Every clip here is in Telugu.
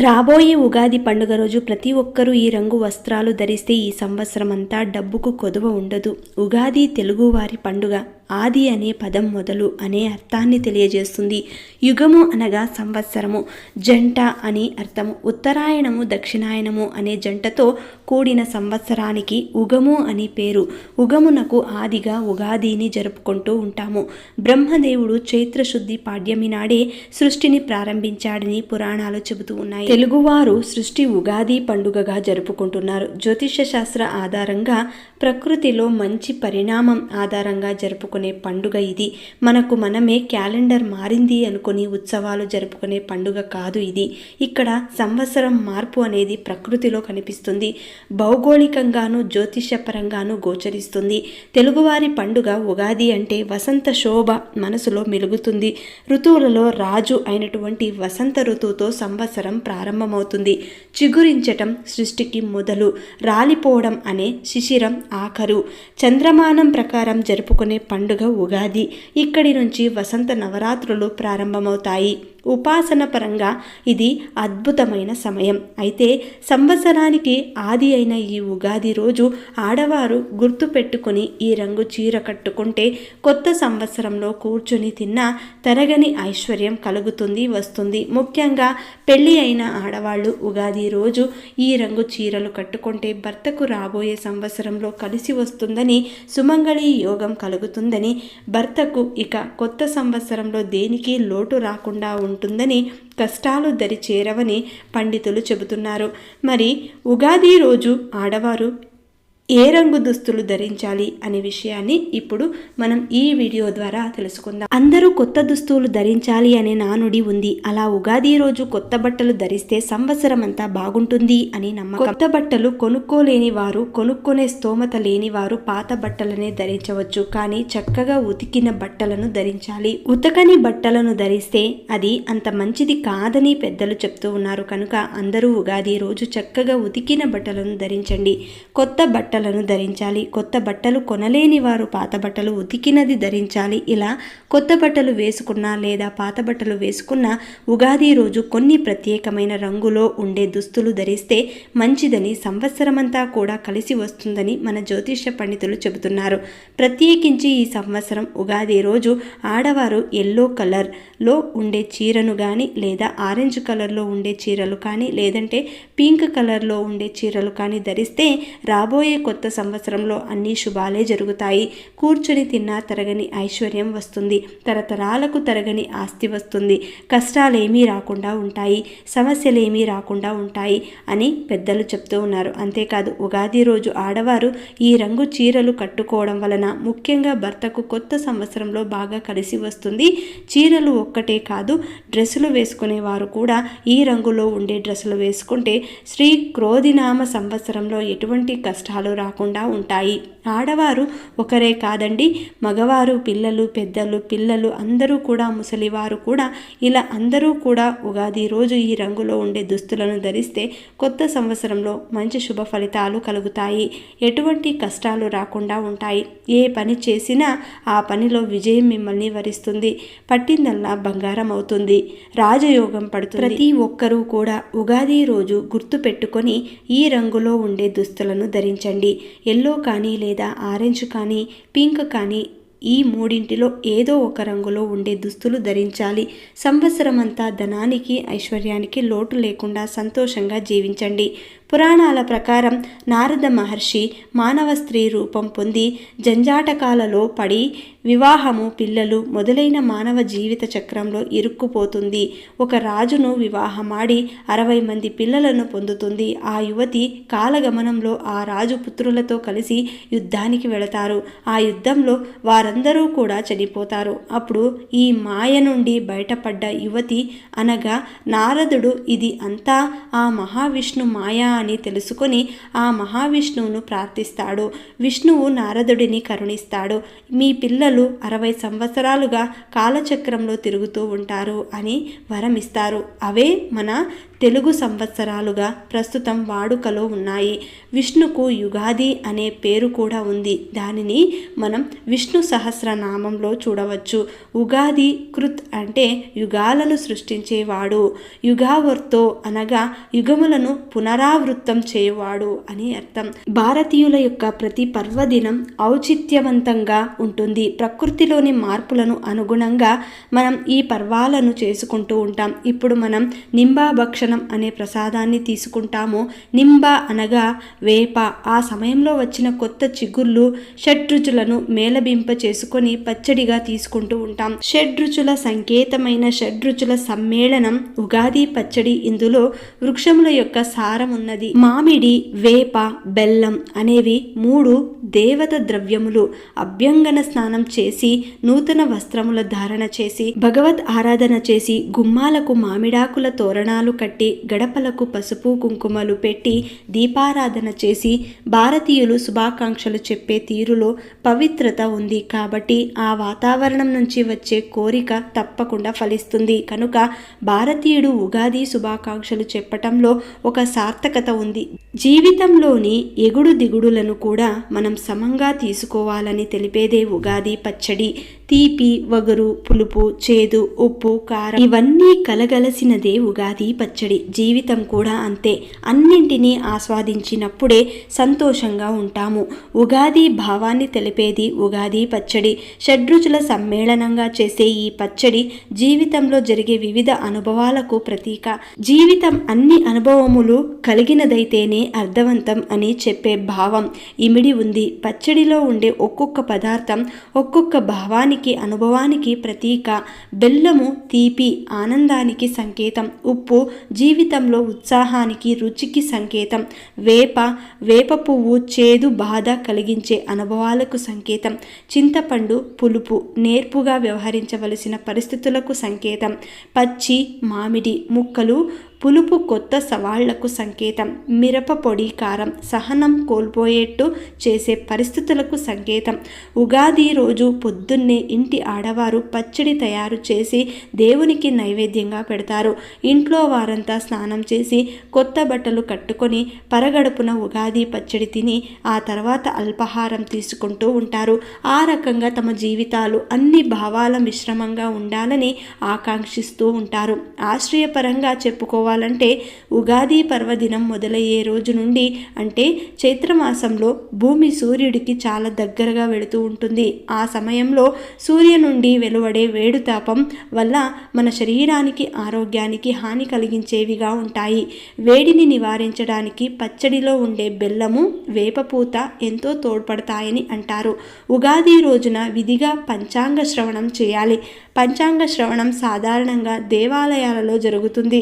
రాబోయే ఉగాది పండుగ రోజు ప్రతి ఒక్కరూ ఈ రంగు వస్త్రాలు ధరిస్తే ఈ సంవత్సరం అంతా డబ్బుకు కొదువ ఉండదు. ఉగాది తెలుగువారి పండుగ. ఆది అనే పదం మొదలు అనే అర్థాన్ని తెలియజేస్తుంది. యుగము అనగా సంవత్సరము జంట అని అర్థము. ఉత్తరాయణము దక్షిణాయనము అనే జంటతో కూడిన సంవత్సరానికి ఉగము అని పేరు. ఉగమునకు ఆదిగా ఉగాదిని జరుపుకుంటూ ఉంటాము. బ్రహ్మదేవుడు చైత్రశుద్ధి పాడ్యమి నాడే సృష్టిని ప్రారంభించాడని పురాణాలు చెబుతూ ఉన్నాయి. తెలుగువారు సృష్టి ఉగాది పండుగగా జరుపుకుంటున్నారు. జ్యోతిష శాస్త్ర ఆధారంగా ప్రకృతిలో మంచి పరిణామం ఆధారంగా జరుపుకునే పండుగ ఇది. మనకు మనమే క్యాలెండర్ మారింది అనుకుని ఉత్సవాలు జరుపుకునే పండుగ కాదు ఇది. ఇక్కడ సంవత్సరం మార్పు అనేది ప్రకృతిలో కనిపిస్తుంది. భౌగోళికంగాను జ్యోతిషపరంగాను గోచరిస్తుంది. తెలుగువారి పండుగ ఉగాది అంటే వసంత శోభ మనసులో మెలుగుతుంది. ఋతువులలో రాజు అయినటువంటి వసంత ఋతువుతో సంవత్సరం ప్రారంభమవుతుంది. చిగురించటం సృష్టికి మొదలు. రాలిపోవడం అనే శిశిరం ఆఖరు. చంద్రమానం ప్రకారం జరుపుకునే పండుగ ఉగాది. ఇక్కడి నుంచి వసంత నవరాత్రులు ప్రారంభమవుతాయి. ఉపాసన పరంగా ఇది అద్భుతమైన సమయం. అయితే సంవత్సరానికి ఆది అయిన ఈ ఉగాది రోజు ఆడవారు గుర్తు పెట్టుకుని ఈ రంగు చీర కట్టుకుంటే కొత్త సంవత్సరంలో కూర్చుని తిన్నా తరగని ఐశ్వర్యం కలుగుతుంది వస్తుంది. ముఖ్యంగా పెళ్ళి అయిన ఆడవాళ్ళు ఉగాది రోజు ఈ రంగు చీరలు కట్టుకుంటే భర్తకు రాబోయే సంవత్సరంలో కలిసి వస్తుందని సుమంగళి యోగం కలుగుతుందని భర్తకు ఇక కొత్త సంవత్సరంలో దేనికి లోటు రాకుండా ఉంటుందని కష్టాలు దరి చేరవని పండితులు చెబుతున్నారు. మరి ఉగాది రోజు ఆడవారు ఏ రంగు దుస్తులు ధరించాలి అనే విషయాన్ని ఇప్పుడు మనం ఈ వీడియో ద్వారా తెలుసుకుందాం. అందరూ కొత్త దుస్తులు ధరించాలి అనే నానుడి ఉంది. అలా ఉగాది రోజు కొత్త బట్టలు ధరిస్తే సంవత్సరం అంతా బాగుంటుంది అని నమ్మకం. కొత్త బట్టలు కొనుక్కోలేని వారు కొనుక్కునే స్తోమత లేని వారు పాత బట్టలనే ధరించవచ్చు. కానీ చక్కగా ఉతికిన బట్టలను ధరించాలి. ఉతకని బట్టలను ధరిస్తే అది అంత మంచిది కాదని పెద్దలు చెప్తూ ఉన్నారు. కనుక అందరూ ఉగాది రోజు చక్కగా ఉతికిన బట్టలను ధరించండి. కొత్త బట్టలు బట్టలను ధరించాలి. కొత్త బట్టలు కొనలేని వారు పాత బట్టలు ఉతికినది ధరించాలి. ఇలా కొత్త బట్టలు వేసుకున్నా లేదా పాత బట్టలు వేసుకున్నా ఉగాది రోజు కొన్ని ప్రత్యేకమైన రంగులో ఉండే దుస్తులు ధరిస్తే మంచిదని సంవత్సరమంతా కూడా కలిసి వస్తుందని మన జ్యోతిష పండితులు చెబుతున్నారు. ప్రత్యేకించి ఈ సంవత్సరం ఉగాది రోజు ఆడవారు ఎల్లో కలర్లో ఉండే చీరను కానీ లేదా ఆరెంజ్ కలర్లో ఉండే చీరలు కానీ లేదంటే పింక్ కలర్లో ఉండే చీరలు కానీ ధరిస్తే రాబోయే కొత్త సంవత్సరంలో అన్ని శుభాలే జరుగుతాయి. కూర్చొని తిన్నా తరగని ఐశ్వర్యం వస్తుంది. తరతరాలకు తరగని ఆస్తి వస్తుంది. కష్టాలేమీ రాకుండా ఉంటాయి. సమస్యలేమీ రాకుండా ఉంటాయి అని పెద్దలు చెప్తూ ఉన్నారు. అంతేకాదు ఉగాది రోజు ఆడవారు ఈ రంగు చీరలు కట్టుకోవడం వలన ముఖ్యంగా భర్తకు కొత్త సంవత్సరంలో బాగా కలిసి వస్తుంది. చీరలు ఒక్కటే కాదు డ్రెస్సులు వేసుకునేవారు కూడా ఈ రంగులో ఉండే డ్రెస్సులు వేసుకుంటే శ్రీ క్రోధినామ సంవత్సరంలో ఎటువంటి కష్టాలు రాకుండా ఉంటాయి. ఆడవారు ఒకరే కాదండి. మగవారు పిల్లలు పెద్దలు పిల్లలు అందరూ కూడా ముసలివారు కూడా. ఇలా అందరూ కూడా ఉగాది రోజు ఈ రంగులో ఉండే దుస్తులను ధరిస్తే కొత్త సంవత్సరంలో మంచి శుభ ఫలితాలు కలుగుతాయి. ఎటువంటి కష్టాలు రాకుండా ఉంటాయి. ఏ పని చేసినా ఆ పనిలో విజయం మిమ్మల్ని వరిస్తుంది. పట్టిందల్లా బంగారం అవుతుంది. రాజయోగం పడుతుంది. ప్రతి ఒక్కరూ కూడా ఉగాది రోజు గుర్తు పెట్టుకొని ఈ రంగులో ఉండే దుస్తులను ధరించండి. ఎల్లో కానీ లేదా ఆరెంజ్ కానీ పింక్ కానీ ఈ మూడింటిలో ఏదో ఒక రంగులో ఉండే దుస్తులు ధరించాలి. సంవత్సరం అంతా ధనానికి ఐశ్వర్యానికి లోటు లేకుండా సంతోషంగా జీవించండి. పురాణాల ప్రకారం నారద మహర్షి మానవ స్త్రీ రూపం పొంది జంజాటకాలలో పడి వివాహము పిల్లలు మొదలైన మానవ జీవిత చక్రంలో ఇరుక్కుపోతుంది. ఒక రాజును వివాహమాడి అరవై మంది పిల్లలను పొందుతుంది. ఆ యువతి కాలగమనంలో ఆ రాజు పుత్రులతో కలిసి యుద్ధానికి వెళతారు. ఆ యుద్ధంలో వారందరూ కూడా చనిపోతారు. అప్పుడు ఈ మాయ నుండి బయటపడ్డ యువతి అనగా నారదుడు ఇది అంతా ఆ మహావిష్ణు మాయా అని తెలుసుకొని ఆ మహావిష్ణువును ప్రార్థిస్తాడు. విష్ణువు నారదుడిని కరుణిస్తాడు. మీ పిల్లలు అరవై సంవత్సరాలుగా కాలచక్రంలో తిరుగుతూ ఉంటారు అని వరమిస్తారు. అవే మన తెలుగు సంవత్సరాలుగా ప్రస్తుతం వాడుకలో ఉన్నాయి. విష్ణుకు యుగాది అనే పేరు కూడా ఉంది. దానిని మనం విష్ణు సహస్రనామంలో చూడవచ్చు. ఉగాది కృత్ అంటే యుగాలను సృష్టించేవాడు. యుగావర్తో అనగా యుగములను పునరావృత్తం చేయవాడు అని అర్థం. భారతీయుల యొక్క ప్రతి పర్వదినం ఔచిత్యవంతంగా ఉంటుంది. ప్రకృతిలోని మార్పులను అనుగుణంగా మనం ఈ పర్వాలను చేసుకుంటూ ఉంటాం. ఇప్పుడు మనం నింబాభక్ష భోజనం అనే ప్రసాదాన్ని తీసుకుంటాము నింబ అనగా వేప. ఆ సమయంలో వచ్చిన కొత్త చిగుర్లు షడ్రుచులను మేళబింప చేసుకొని పచ్చడిగా తీసుకుంటూ ఉంటాం. షడ్రుచుల సంకేతమైన షడ్రుచుల సమ్మేళనం ఉగాది పచ్చడి ఇందులో వృక్షముల యొక్క సారం ఉన్నది మామిడి వేప బెల్లం అనేవి మూడు దేవత ద్రవ్యములు అభ్యంగన స్నానం చేసి నూతన వస్త్రముల ధారణ చేసి భగవత్ ఆరాధన చేసి గుమ్మాలకు మామిడాకుల తోరణాలు కట్టి గడపలకు పసుపు కుంకుమలు పెట్టి దీపారాధన చేసి భారతీయులు శుభాకాంక్షలు చెప్పే తీరులో పవిత్రత ఉంది కాబట్టి ఆ వాతావరణం నుంచి వచ్చే కోరిక తప్పకుండా ఫలిస్తుంది. కనుక భారతీయుడు ఉగాది శుభాకాంక్షలు చెప్పటంలో ఒక సార్థకత ఉంది. జీవితంలోని ఎగుడు దిగుడులను కూడా మనం సమంగా తీసుకోవాలని తెలిపేదే ఉగాది పచ్చడి. తీపి వగరు పులుపు చేదు ఉప్పు కారం ఇవన్నీ కలగలసినదే ఉగాది పచ్చడి. జీవితం కూడా అంతే. అన్నింటినీ ఆస్వాదించినప్పుడే సంతోషంగా ఉంటాము. ఉగాది భావాన్ని తెలిపేది ఉగాది పచ్చడి. షడ్రుచుల సమ్మేళనంగా చేసే ఈ పచ్చడి జీవితంలో జరిగే వివిధ అనుభవాలకు ప్రతీక. జీవితం అన్ని అనుభవములు కలిగినదైతేనే అర్థవంతం అని చెప్పే భావం ఇమిడి ఉంది. పచ్చడిలో ఉండే ఒక్కొక్క పదార్థం ఒక్కొక్క భావానికి అనుభవానికి ప్రతీక. బెల్లము తీపి ఆనందానికి సంకేతం. ఉప్పు జీవితంలో ఉత్సాహానికి రుచికి సంకేతం. వేప వేప పువ్వు చేదు బాధ కలిగించే అనుభవాలకు సంకేతం. చింతపండు పులుపు నేర్పుగా వ్యవహరించవలసిన పరిస్థితులకు సంకేతం. పచ్చి మామిడి ముక్కలు పులుపు కొత్త సవాళ్ళకు సంకేతం మిరప పొడి కారం సహనం కోల్పోయేట్టు చేసే పరిస్థితులకు సంకేతం. ఉగాది రోజు పొద్దున్నే ఇంటి ఆడవారు పచ్చడి తయారు చేసి దేవునికి నైవేద్యంగా పెడతారు. ఇంట్లో వారంతా స్నానం చేసి కొత్త బట్టలు కట్టుకొని పరగడుపున ఉగాది పచ్చడి తిని ఆ తర్వాత అల్పాహారం తీసుకుంటూ ఉంటారు. ఆ రకంగా తమ జీవితాలు అన్ని భావాల మిశ్రమంగా ఉండాలని ఆకాంక్షిస్తూ ఉంటారు. ఆశ్రయపరంగా చెప్పుకోవాలి చెప్పుకోవాలంటే ఉగాది పర్వదినం మొదలయ్యే రోజు నుండి అంటే చైత్రమాసంలో భూమి సూర్యుడికి చాలా దగ్గరగా వెళుతూ ఉంటుంది. ఆ సమయంలో సూర్య నుండి వెలువడే వేడుతాపం వల్ల మన శరీరానికి ఆరోగ్యానికి హాని కలిగించేవిగా ఉంటాయి. వేడిని నివారించడానికి పచ్చడిలో ఉండే బెల్లము వేపపూత ఎంతో తోడ్పడతాయని అంటారు. ఉగాది రోజున విధిగా పంచాంగ శ్రవణం చేయాలి. పంచాంగ శ్రవణం సాధారణంగా దేవాలయాలలో జరుగుతుంది.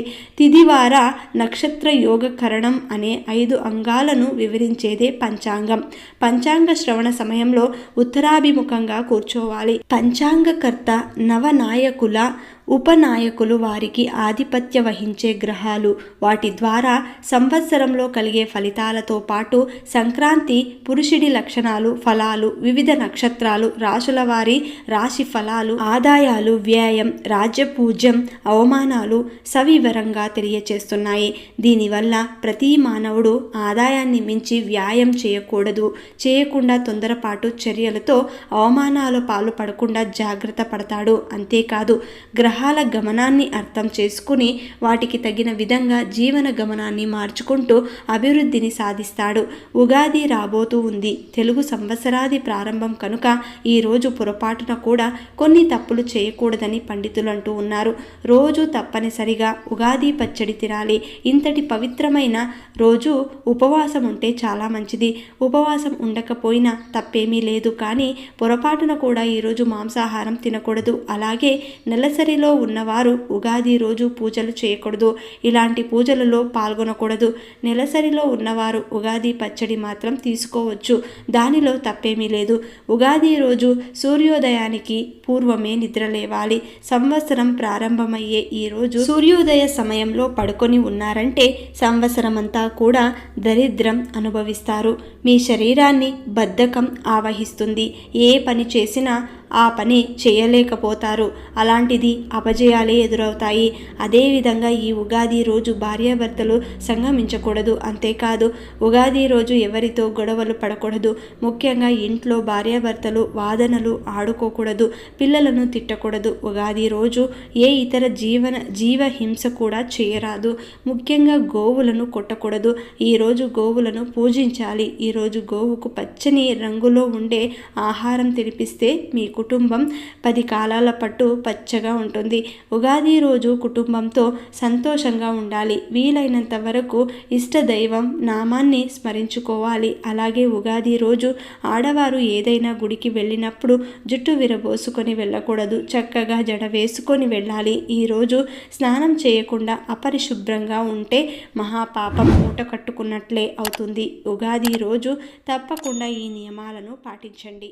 తిదివార నక్షత్ర యోగకరణం అనే ఐదు అంగాలను వివరించేదే పంచాంగం. పంచాంగ శ్రవణ సమయంలో ఉత్తరాభిముఖంగా కూర్చోవాలి. పంచాంగకర్త నవనాయకుల ఉపనాయకులు వారికి ఆధిపత్య వహించే గ్రహాలు. వాటి ద్వారా సంవత్సరంలో కలిగే ఫలితాలతో పాటు సంక్రాంతి పురుషుడి లక్షణాలు ఫలాలు వివిధ నక్షత్రాలు రాశుల వారి రాశి ఫలాలు ఆదాయాలు వ్యయం రాజ్యపూజ్యం అవమానాలు సవివరంగా తెలియచేస్తున్నాయి. దీనివల్ల ప్రతి మానవుడు ఆదాయాన్ని మించి వ్యాయం చేయకూడదు. చేయకుండా తొందరపాటు చర్యలతో అవమానాలు పాలు పడకుండా జాగ్రత్త పడతాడు. అంతేకాదు గ్రహ గ్రహాల గమనాన్ని అర్థం చేసుకుని వాటికి తగిన విధంగా జీవన గమనాన్ని మార్చుకుంటూ అభివృద్ధిని సాధిస్తాడు. ఉగాది రాబోతూ ఉంది. తెలుగు సంవత్సరాది ప్రారంభం కనుక ఈరోజు పొరపాటున కూడా కొన్ని తప్పులు చేయకూడదని పండితులు అంటూ ఉన్నారు. రోజు తప్పనిసరిగా ఉగాది పచ్చడి తినాలి. ఇంతటి పవిత్రమైన రోజు ఉపవాసం ఉంటే చాలా మంచిది. ఉపవాసం ఉండకపోయినా తప్పేమీ లేదు. కానీ పొరపాటున కూడా ఈరోజు మాంసాహారం తినకూడదు. అలాగే నెలసరిలో ఉన్నవారు ఉగాది రోజు పూజలు చేయకూడదు. ఇలాంటి పూజలలో పాల్గొనకూడదు. నెలసరిలో ఉన్నవారు ఉగాది పచ్చడి మాత్రం తీసుకోవచ్చు. దానిలో తప్పేమీ లేదు. ఉగాది రోజు సూర్యోదయానికి పూర్వమే నిద్ర లేవాలి. సంవత్సరం ప్రారంభమయ్యే ఈ రోజు సూర్యోదయ సమయంలో పడుకొని ఉన్నారంటే సంవత్సరం అంతా కూడా దరిద్రం అనుభవిస్తారు. మీ శరీరాన్ని బద్ధకం ఆవహిస్తుంది. ఏ పని చేసినా ఆ పని చేయలేకపోతారు. అలాంటిది అపజయాలే ఎదురవుతాయి. అదేవిధంగా ఈ ఉగాది రోజు భార్యాభర్తలు సంగమించకూడదు. అంతేకాదు ఉగాది రోజు ఎవరితో గొడవలు పడకూడదు. ముఖ్యంగా ఇంట్లో భార్యాభర్తలు వాదనలు ఆడుకోకూడదు. పిల్లలను తిట్టకూడదు. ఉగాది రోజు ఏ ఇతర జీవన జీవ హింస కూడా చేయరాదు. ముఖ్యంగా గోవులను కొట్టకూడదు. ఈరోజు గోవులను పూజించాలి. ఈరోజు గోవుకు పచ్చని రంగులో ఉండే ఆహారం తినిపిస్తే మీకు కుటుంబం పది కాలాల పట్టు పచ్చగా ఉంటుంది. ఉగాది రోజు కుటుంబంతో సంతోషంగా ఉండాలి. వీలైనంత వరకు ఇష్ట దైవం నామాన్ని స్మరించుకోవాలి. అలాగే ఉగాది రోజు ఆడవారు ఏదైనా గుడికి వెళ్ళినప్పుడు జుట్టు విరబోసుకొని వెళ్ళకూడదు. చక్కగా జడ వేసుకొని వెళ్ళాలి. ఈరోజు స్నానం చేయకుండా అపరిశుభ్రంగా ఉంటే మహాపాపం మూట కట్టుకున్నట్లే అవుతుంది. ఉగాది రోజు తప్పకుండా ఈ నియమాలను పాటించండి.